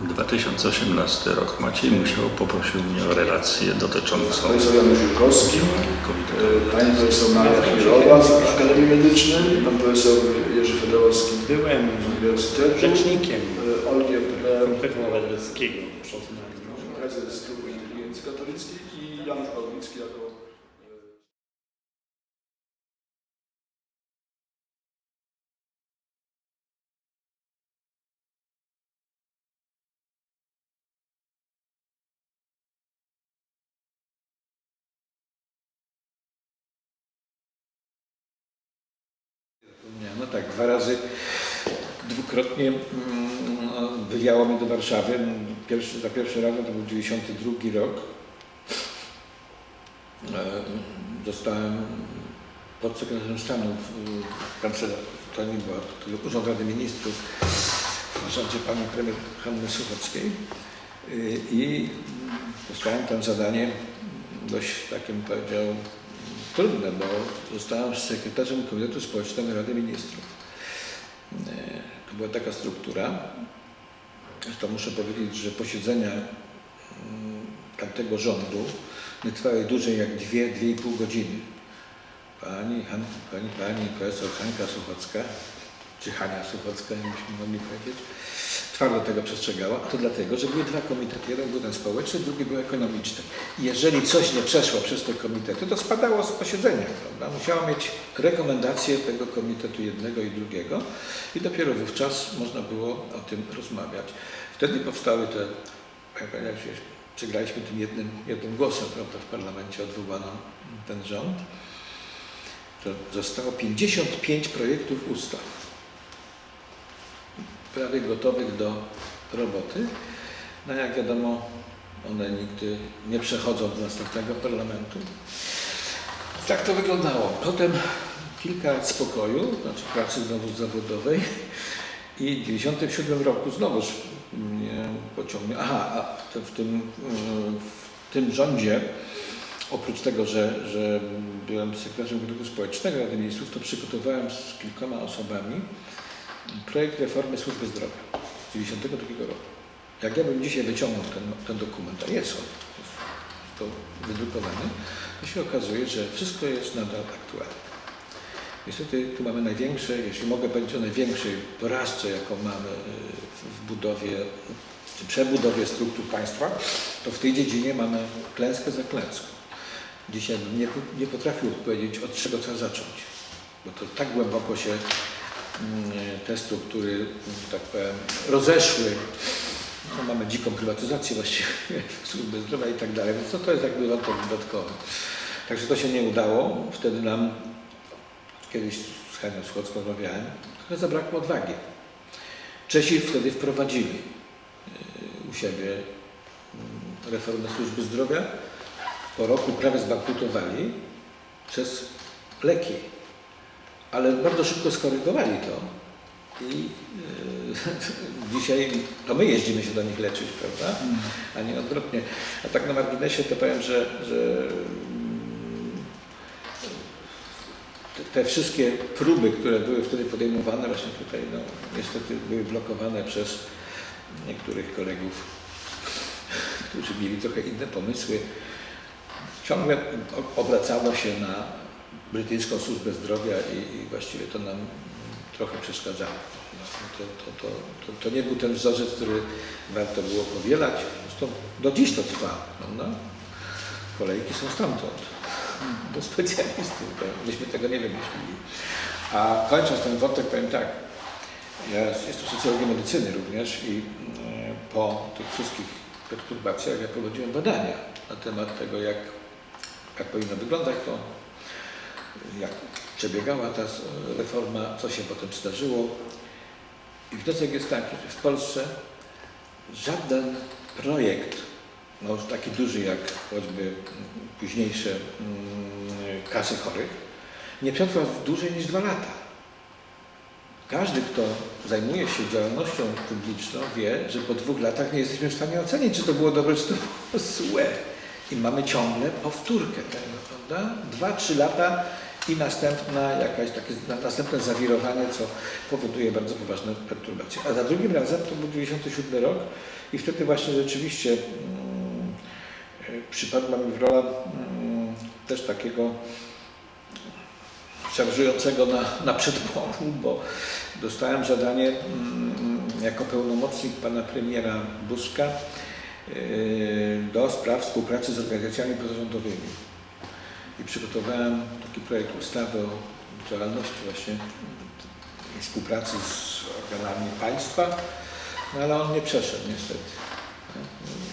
2018 rok. Maciej Musiał poprosił mnie o relację dotyczącą Profesor Janusz Żukowski, komitetu. e, pani profesor Maria Chmilowa z Akademii Medycznej, pan profesor Jerzy Federowski Byłem z Uniwersytetu, rzecznikiem e, Obywatelskiego w Poznaniu. prezes Klubu Inteligencji Katolickiej i Janusz Pawlicki jako Nie, no tak, dwa razy, dwukrotnie mm, wywiało mnie do Warszawy. Pierwszy, za pierwszy razem to był 92 rok. E, Zostałem podsekretarzem stanu w, kancelarii, to nie była, to Urząd Rady Ministrów w rządzie pani premier Hanny Suchockiej. Y, I dostałem tam zadanie dość takie, bym powiedział, trudne, bo zostałem sekretarzem Komitetu Społecznego Rady Ministrów. E, To była taka struktura. Zresztą muszę powiedzieć, że posiedzenia mm, tamtego rządu nie trwały dłużej jak dwie, dwie i pół godziny. Pani, Han, pani, pani profesor Hanka Suchocka, czy Hania Suchocka, jakbyśmy mogli powiedzieć, twardo tego przestrzegała, a to dlatego, że były dwa komitety. Jeden był ten społeczny, drugi był ekonomiczny. I jeżeli coś nie przeszło przez te komitety, to spadało z posiedzenia. Prawda? Musiało mieć rekomendacje tego komitetu jednego i drugiego i dopiero wówczas można było o tym rozmawiać. Wtedy powstały te, jak że przegraliśmy tym jednym, jednym głosem prawda, w parlamencie, odwołano ten rząd. To zostało 55 projektów ustaw prawie gotowych do roboty. No jak wiadomo, one nigdy nie przechodzą do następnego parlamentu. Tak to wyglądało. Potem kilka lat spokoju, znaczy pracy znowu zawodowej i w 1997 roku znowuż mnie pociągnął. Aha, a w tym, w tym rządzie, oprócz tego, że, że byłem sekretarzem Komitetu Społecznego Rady Ministrów, to przygotowałem z kilkoma osobami projekt reformy służby zdrowia z 1992 roku. Jak ja bym dzisiaj wyciągnął ten, ten dokument, a jest on, to wydrukowany, to się okazuje, że wszystko jest nadal aktualne. Niestety tu mamy największe, jeśli mogę powiedzieć o największej porażce, jaką mamy y, w- budowie, czy przebudowie struktur państwa, to w tej dziedzinie mamy klęskę za klęską. Dzisiaj nie, nie potrafił powiedzieć, od czego trzeba zacząć, bo to tak głęboko się te struktury, że tak powiem, rozeszły. No, mamy dziką prywatyzację właściwie służby zdrowia i tak dalej, więc no, to jest jakby wątek dodatkowy. Także to się nie udało. Wtedy nam, kiedyś z Hanią Schocką rozmawiałem, trochę zabrakło odwagi. Czesi wtedy wprowadzili yy, u siebie mm, reformę służby zdrowia. Po roku prawie zbankrutowali przez leki ale bardzo szybko skorygowali to i e, dzisiaj to my jeździmy się do nich leczyć, prawda? A nie odwrotnie. A tak na marginesie to powiem, że, że mm, te, wszystkie próby, które były wtedy podejmowane, właśnie tutaj no, niestety były blokowane przez niektórych kolegów, którzy mieli trochę inne pomysły. Ciągle obracało się na brytyjską służbę zdrowia i, i właściwie to nam trochę przeszkadzało. No, to, to, to, to, to nie był ten wzorzec, który warto było powielać. Zresztą do dziś to trwa. Prawda? Kolejki są stamtąd, do specjalistów. Myśmy tego nie wymyślili. A kończąc ten wątek, powiem tak. Ja jestem socjologiem medycyny również i mm, po tych wszystkich perturbacjach ja prowadziłem badania na temat tego, jak, jak powinno wyglądać to jak przebiegała ta s- reforma, co się potem zdarzyło. I wniosek jest taki, że w Polsce żaden projekt, no taki duży jak choćby późniejsze mm, kasy chorych, nie przetrwał dłużej niż dwa lata. Każdy, kto zajmuje się działalnością publiczną, wie, że po dwóch latach nie jesteśmy w stanie ocenić, czy to było dobre, czy to było złe. I mamy ciągle powtórkę tego, prawda? Dwa, trzy lata i następna jakaś takie na- następne zawirowanie, co powoduje bardzo poważne perturbacje. A za drugim razem to był 97 rok i wtedy właśnie rzeczywiście mm, e, przypadła mi w rola mm, też takiego szarżującego na, na bo dostałem zadanie mm, jako pełnomocnik pana premiera Buzka yy, do spraw współpracy z organizacjami pozarządowymi. I przygotowałem taki projekt ustawy o działalności właśnie współpracy z organami państwa, no ale on nie przeszedł niestety.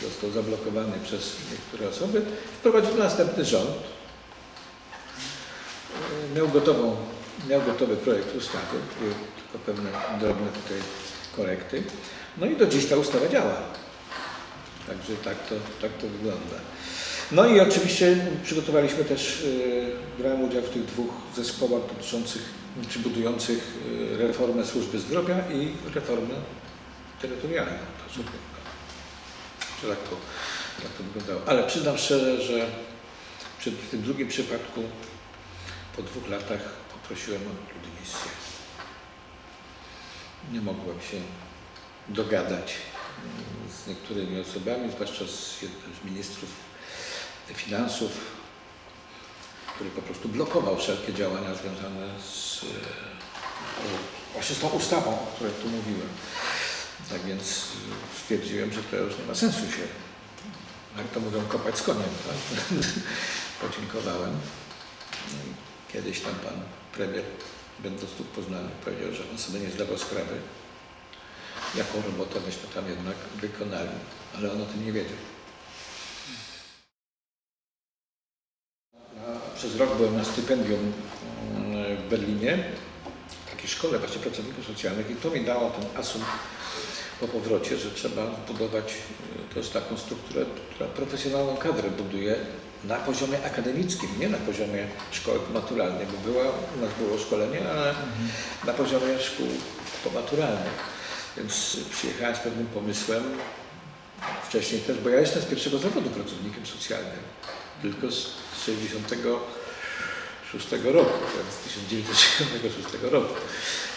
Został zablokowany przez niektóre osoby. Wprowadził następny rząd, miał, gotową, miał gotowy projekt ustawy, były tylko pewne drobne tutaj korekty. No i do dziś ta ustawa działa. Także tak to, tak to wygląda. No i oczywiście przygotowaliśmy też, yy, brałem udział w tych dwóch zespołach dotyczących, czy budujących yy, reformę służby zdrowia i reformę terytorialną. To, że, tak, to, tak to wyglądało. Ale przyznam szczerze, że przy tym drugim przypadku po dwóch latach poprosiłem o dymisję. Nie mogłem się dogadać mm, z niektórymi osobami, zwłaszcza z jednym z ministrów finansów, który po prostu blokował wszelkie działania związane z e, właśnie z tą ustawą, o której tu mówiłem. Tak więc e, stwierdziłem, że to już nie ma sensu się, jak to mówią, kopać z koniem. Tak? Podziękowałem. Kiedyś tam pan premier, będąc tu w Poznaniu, powiedział, że on sobie nie zdawał sprawy, jaką robotę myśmy tam jednak wykonali, ale on o tym nie wiedział. A Przez rok byłem na stypendium mm, w Berlinie, w takiej szkole właśnie pracowników socjalnych i to mi dało ten asumpt po powrocie, że trzeba zbudować y, też taką strukturę, która profesjonalną kadrę buduje na poziomie akademickim, nie na poziomie szkoły pomaturalnej, bo była, u nas było szkolenie, ale na poziomie szkół pomaturalnych. Więc przyjechałem z pewnym pomysłem, wcześniej też, bo ja jestem z pierwszego zawodu pracownikiem socjalnym, tylko z 66 roku, z 1966 roku.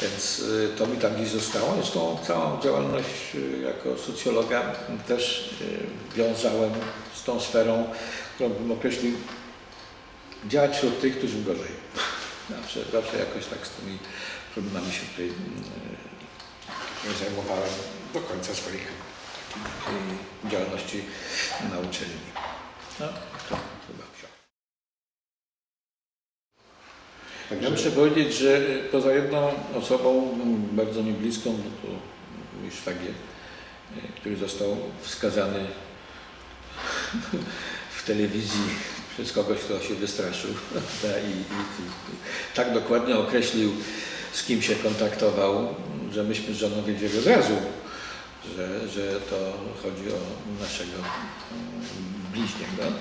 Więc y, to mi tam gdzieś zostało. Zresztą całą działalność y, jako socjologa też y, wiązałem z tą sferą, którą bym określił działać wśród tych, którzy gorzej. Zawsze, zawsze jakoś tak z tymi problemami się tutaj zajmowałem do końca swoich działalności na uczelni. No, to chyba wsio. Ja muszę powiedzieć, że poza jedną osobą m, bardzo mi bliską, bo to mój szwagier, y, który został wskazany w telewizji przez kogoś, kto się wystraszył i, i, i tak dokładnie określił, z kim się kontaktował, że myśmy z żoną wiedzieli od razu, że, że to chodzi o naszego mm, bliźniego.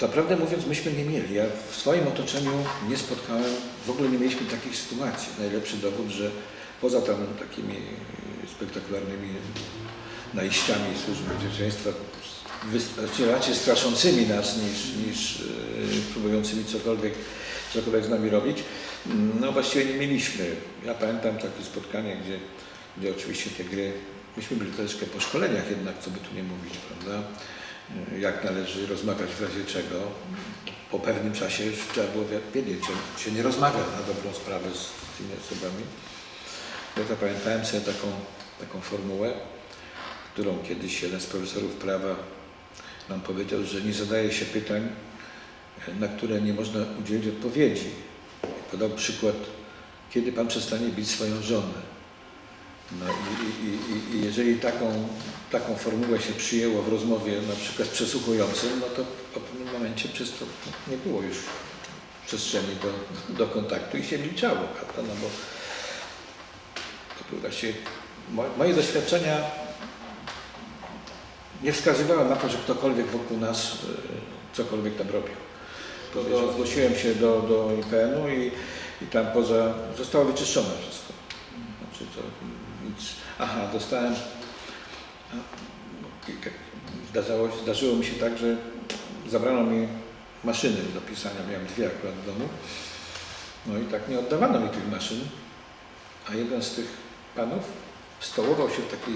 To prawdę mówiąc, myśmy nie mieli. Ja w swoim otoczeniu nie spotkałem, w ogóle nie mieliśmy takich sytuacji. Najlepszy dowód, że poza tam takimi spektakularnymi najściami służby bezpieczeństwa, raczej straszącymi nas niż, niż yy, próbującymi cokolwiek, cokolwiek z nami robić, no właściwie nie mieliśmy. Ja pamiętam takie spotkanie, gdzie, gdzie oczywiście te gry, myśmy byli troszeczkę po szkoleniach jednak, co by tu nie mówić, prawda? Jak należy rozmawiać w razie czego. Po pewnym czasie już trzeba było wi- wiedzieć, że się nie rozmawia na dobrą sprawę z tymi osobami. Ja zapamiętałem sobie taką, taką formułę, którą kiedyś jeden z profesorów prawa nam powiedział, że nie zadaje się pytań, na które nie można udzielić odpowiedzi. Podał przykład, kiedy Pan przestanie bić swoją żonę. No i, i, i, jeżeli taką, taką formułę się przyjęło w rozmowie na przykład z przesłuchującym, no to w pewnym momencie przez to nie było już przestrzeni do, do kontaktu i się milczało, prawda? No bo to były właściwie mo- moje doświadczenia nie wskazywały na to, że ktokolwiek wokół nas e, cokolwiek tam robił. To do, zgłosiłem się do, do IPN-u i, i tam poza zostało wyczyszczone wszystko. Aha, dostałem. kilka- Zdarzało, zdarzyło mi się tak, że zabrano mi maszyny do pisania. Miałem dwie akurat w domu. No i tak nie oddawano mi tych maszyn, a jeden z tych panów stołował się w takiej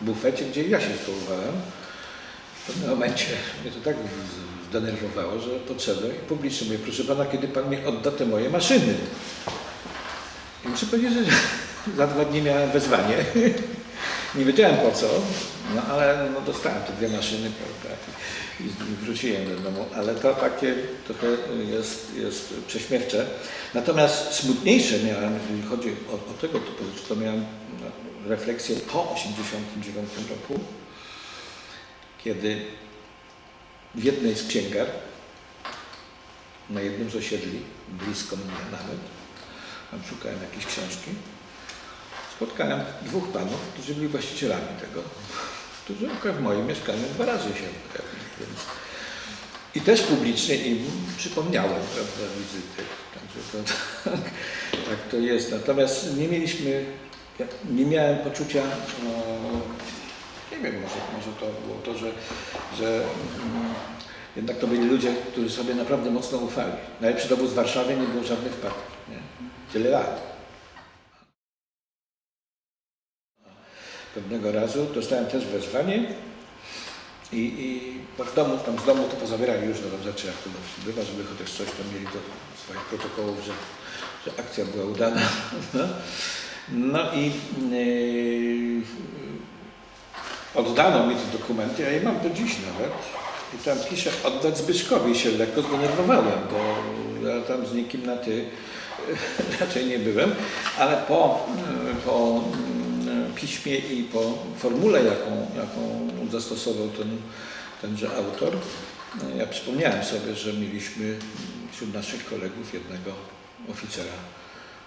bufecie, gdzie ja się stołowałem. W pewnym momencie mnie to tak zdenerwowało, że potrzebę i publicznie mówię, proszę pana, kiedy pan mi odda te moje maszyny? I muszę powiedzieć, że za dwa dni miałem wezwanie. Nie wiedziałem po co, no ale no, dostałem te dwie maszyny, prawda, i, i wróciłem do domu, ale to takie trochę jest, jest prześmiewcze. Natomiast smutniejsze miałem, jeżeli chodzi o, o tego typu rzeczy, to miałem no, refleksję po 1989 roku, kiedy w jednej z księgar, na jednym z osiedli, blisko mnie nawet, tam szukałem jakiejś książki, spotkałem dwóch panów, którzy byli właścicielami tego, którzy w moim mieszkaniu dwa razy się pojawili. I też publicznie im przypomniałem prawda, wizyty. Także to, tak, tak to jest. Natomiast nie mieliśmy, nie miałem poczucia, no, nie wiem, może, może to było to, że, że mm, jednak to byli ludzie, którzy sobie naprawdę mocno ufali. Najlepszy dowód w Warszawie nie było żadnych wpadków. Tyle lat. Pewnego razu dostałem też wezwanie i, i bo w domu, tam z domu to pozabierali już do rzeczy, jak to bywa, żeby chociaż coś tam mieli do swoich protokołów, że, że akcja była udana. No, no i yy, oddano mi te dokumenty, ja je mam do dziś nawet. I tam piszę oddać Zbyszkowi się lekko zdenerwowałem, bo ja tam z nikim na ty raczej nie byłem, ale po, po mm, piśmie i po formule, jaką, jaką zastosował ten, tenże autor, ja przypomniałem sobie, że mieliśmy wśród naszych kolegów jednego oficera,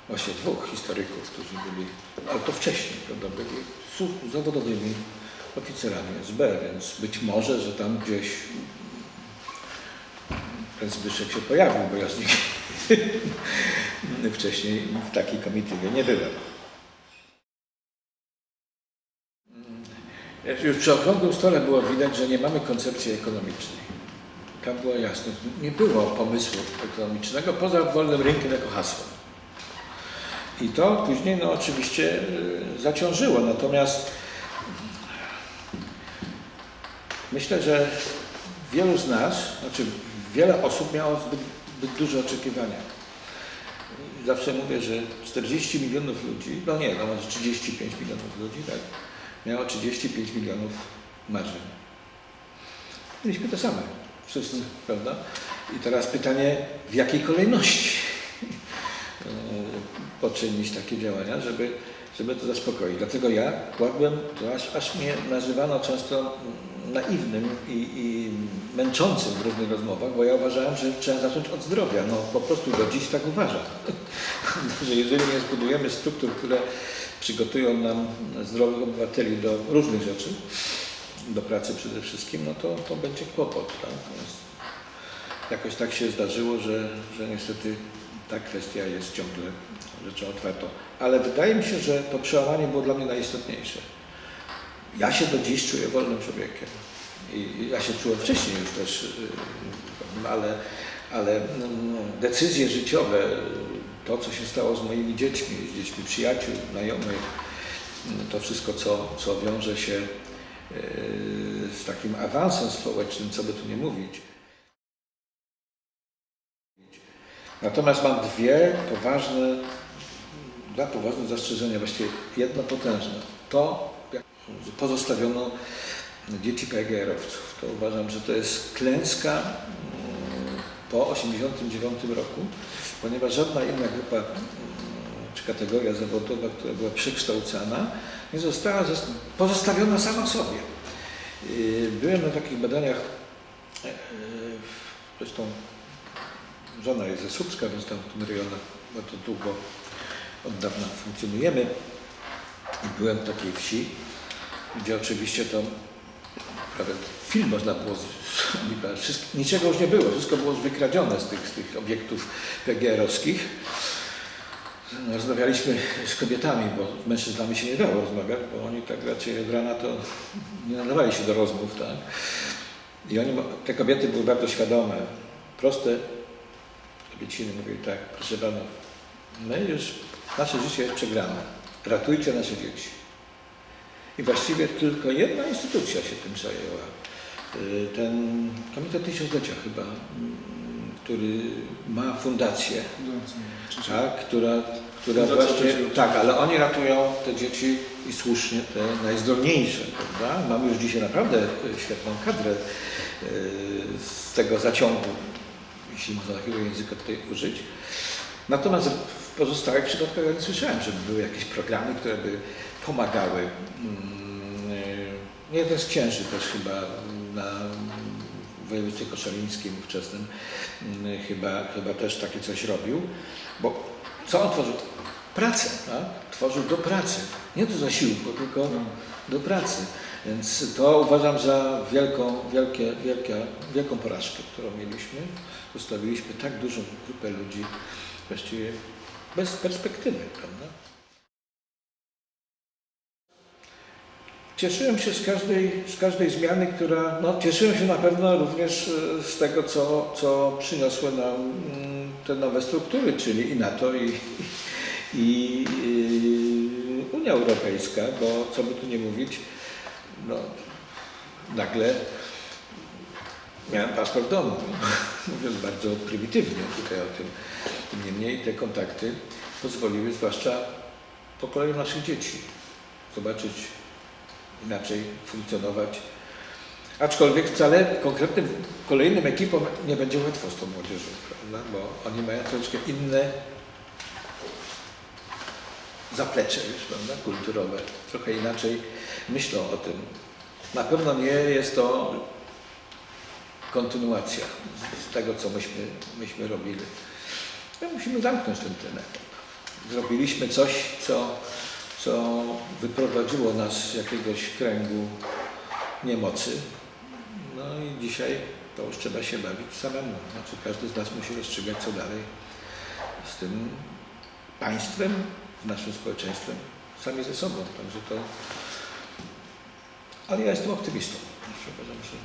właśnie dwóch historyków, którzy byli, ale to wcześniej, prawda, byli zawodowymi oficerami SB, więc być może, że tam gdzieś ten Zbyszek się pojawił, bo ja z nim wcześniej w takiej komitywie nie byłem. Już przy okrągłym stole było widać, że nie mamy koncepcji ekonomicznej. Tam było jasne, nie było pomysłu ekonomicznego poza wolnym rynkiem jako hasło. I to później no, oczywiście y, zaciążyło. Natomiast myślę, że wielu z nas, znaczy wiele osób miało zbyt, zbyt duże oczekiwania. Zawsze mówię, że 40 milionów ludzi, no nie, no może 35 milionów ludzi, tak, miało 35 milionów marzeń. Mieliśmy to same, wszyscy, prawda? I teraz pytanie, w jakiej kolejności e, poczynić takie działania, żeby, żeby to zaspokoić. Dlatego ja kładłem, to aż, aż mnie nazywano często naiwnym i, i męczącym w różnych rozmowach, bo ja uważałem, że trzeba zacząć od zdrowia. No po prostu do dziś tak uważam. że jeżeli nie zbudujemy struktur, które przygotują nam zdrowych obywateli do różnych rzeczy, do pracy przede wszystkim, no to, to będzie kłopot. Tak? Jakoś tak się zdarzyło, że, że niestety ta kwestia jest ciągle rzeczą otwartą. Ale wydaje mi się, że to przełamanie było dla mnie najistotniejsze. Ja się do dziś czuję wolnym człowiekiem. I ja się czułem wcześniej już też, yy, ale, ale mm, decyzje życiowe, to co się stało z moimi dziećmi, z dziećmi przyjaciół, znajomych, to wszystko, co, co wiąże się yy, z takim awansem społecznym, co by tu nie mówić. Natomiast mam dwie poważne, dwa poważne zastrzeżenia, właściwie jedno potężne. To, jak pozostawiono dzieci PGR-owców. To uważam, że to jest klęska mm, po 1989 roku, ponieważ żadna inna grupa mm, czy kategoria zawodowa, która była przekształcana, nie została zos- pozostawiona sama sobie. Yy, Byłem na takich badaniach, e, e, zresztą żona jest ze Słupska, więc tam w tym rejonie bardzo długo, od dawna funkcjonujemy. I byłem w takiej wsi, gdzie oczywiście to prawie film można było, wszystko, niczego już nie było, wszystko było wykradzione z tych, z tych obiektów PGR-owskich. Rozmawialiśmy z kobietami, bo mężczyznami się nie dało rozmawiać, bo oni tak raczej od rana to nie nadawali się do rozmów. Tak? I oni, te kobiety były bardzo świadome, proste, Bieciny mówili tak, proszę panów, my już, nasze życie jest przegrane, ratujcie nasze dzieci. I właściwie tylko jedna instytucja się tym zajęła. Y, Ten Komitet Tysiąclecia chyba, mm, który ma fundację, tak, która, która właśnie, tak, ale oni ratują te dzieci i słusznie te najzdolniejsze, prawda? Mamy już dzisiaj naprawdę świetną kadrę e, z tego zaciągu, jeśli można takiego języka tutaj użyć. Natomiast w pozostałych przypadkach ja nie słyszałem, żeby były jakieś programy, które by pomagały. Mm, e, Jeden z księży też chyba na w województwie koszalińskim ówczesnym mm, chyba, chyba też takie coś robił, bo co on tworzył? Pracę, tak? Tworzył do pracy, nie do zasiłku, tylko do pracy. Więc to uważam za wielką, wielkie, wielkie, wielką porażkę, którą mieliśmy. Zostawiliśmy tak dużą grupę ludzi właściwie bez perspektywy, prawda? Cieszyłem się z każdej, z każdej zmiany, która. No, cieszyłem się na pewno również e, z tego, co, co przyniosły nam mm, te nowe struktury, czyli i NATO, i, i, i Unia Europejska, bo co by tu nie mówić, no, nagle miałem paszport domu, mówiąc bardzo prymitywnie tutaj o tym. Niemniej te kontakty pozwoliły, zwłaszcza pokoleniu naszych dzieci, zobaczyć inaczej funkcjonować. Aczkolwiek wcale konkretnym kolejnym ekipom nie będzie łatwo z tą młodzieżą, prawda? bo oni mają troszeczkę inne zaplecze już, prawda? kulturowe, trochę inaczej myślą o tym. Na pewno nie jest to kontynuacja z tego, co myśmy, myśmy robili. No, musimy zamknąć ten, ten etap. Zrobiliśmy coś, co, co wyprowadziło nas z jakiegoś kręgu niemocy. No i dzisiaj to już trzeba się bawić samemu. Znaczy każdy z nas musi rozstrzygać, co dalej z tym państwem, naszym społeczeństwem, sami ze sobą. Także to... Ale ja jestem optymistą. Uważam, że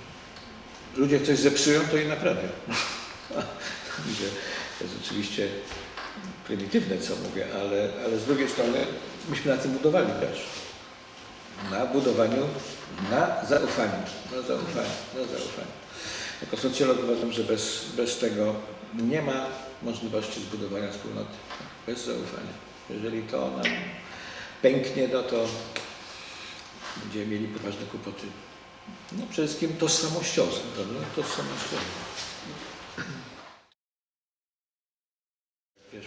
ludzie coś zepsują, to je naprawią. Także to jest oczywiście prymitywne, co mówię, ale, ale z drugiej strony myśmy na tym budowali też. Na budowaniu, na zaufaniu, na zaufaniu, na zaufaniu. Jako socjolog uważam, że bez, bez tego nie ma możliwości zbudowania wspólnoty. Bez zaufania. Jeżeli to nam pęknie, no to będziemy mieli poważne kłopoty. No przede wszystkim tożsamościowe, prawda? Tożsamościowe. Wiesz,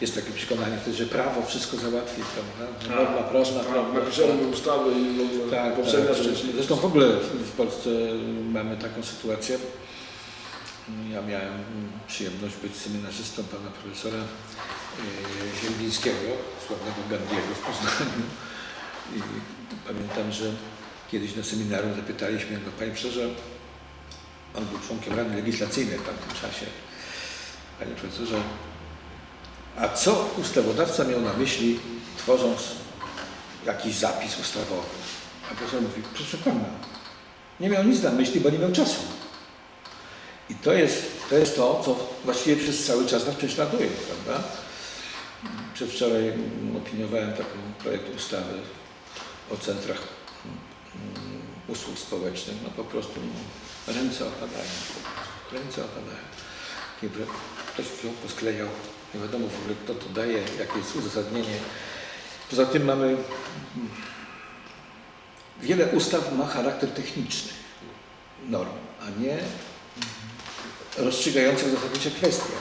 jest takie przekonanie wtedy, że prawo wszystko załatwi, prawda? Norma prosta, prawda? Napiszemy ustawy i w ogóle Tak, powszechna tak. Zresztą w ogóle w Polsce mamy taką sytuację. Ja miałem przyjemność być seminarzystą pana profesora e, Ziembińskiego, sławnego Gandiego w Poznaniu. I pamiętam, że kiedyś na seminarium zapytaliśmy go, panie profesorze, on był członkiem Rady Legislacyjnej w tamtym czasie. Panie profesorze, a co ustawodawca miał na myśli, tworząc jakiś zapis ustawowy? A profesor mówi, proszę pana, nie miał nic na myśli, bo nie miał czasu. I to jest to, jest to co właściwie przez cały czas nas prześladuje, prawda? Przedwczoraj opiniowałem taki projekt ustawy o centrach mm, usług społecznych. No po prostu ręce opadają. Ręce opadają. Ktoś wziął, posklejał. Nie wiadomo w ogóle, kto to daje, jakie jest uzasadnienie. Poza tym mamy mm, wiele ustaw ma charakter techniczny norm, a nie rozstrzygających zasadnicze kwestie.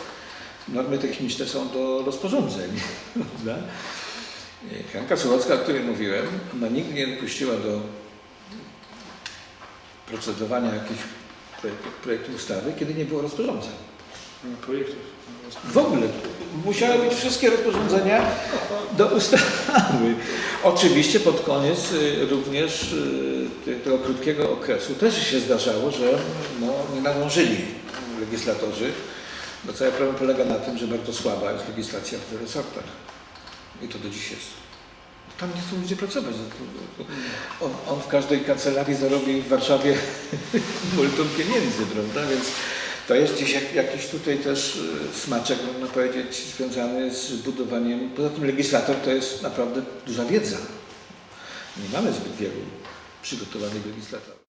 Normy techniczne są do rozporządzeń. prawda? Hanka Słowacka, o której mówiłem, ona nigdy nie dopuściła do procedowania jakichś projektów, ustawy, kiedy nie było rozporządzeń. Projektów. W ogóle musiały być wszystkie rozporządzenia do ustawy. Oczywiście pod koniec y, również y, te- tego krótkiego okresu też się zdarzało, że no, nie nadążyli legislatorzy, bo cały problem polega na tym, że bardzo słaba jest legislacja w resortach. I to do dziś jest. Tam nie chcą ludzie pracować. On, on w każdej kancelarii zarobi w Warszawie multum pieniędzy, prawda? Więc To jest gdzieś jak, jakiś tutaj też y, smaczek, można powiedzieć, związany z budowaniem. Poza tym legislator to jest naprawdę duża wiedza. Nie mamy zbyt wielu przygotowanych legislatorów.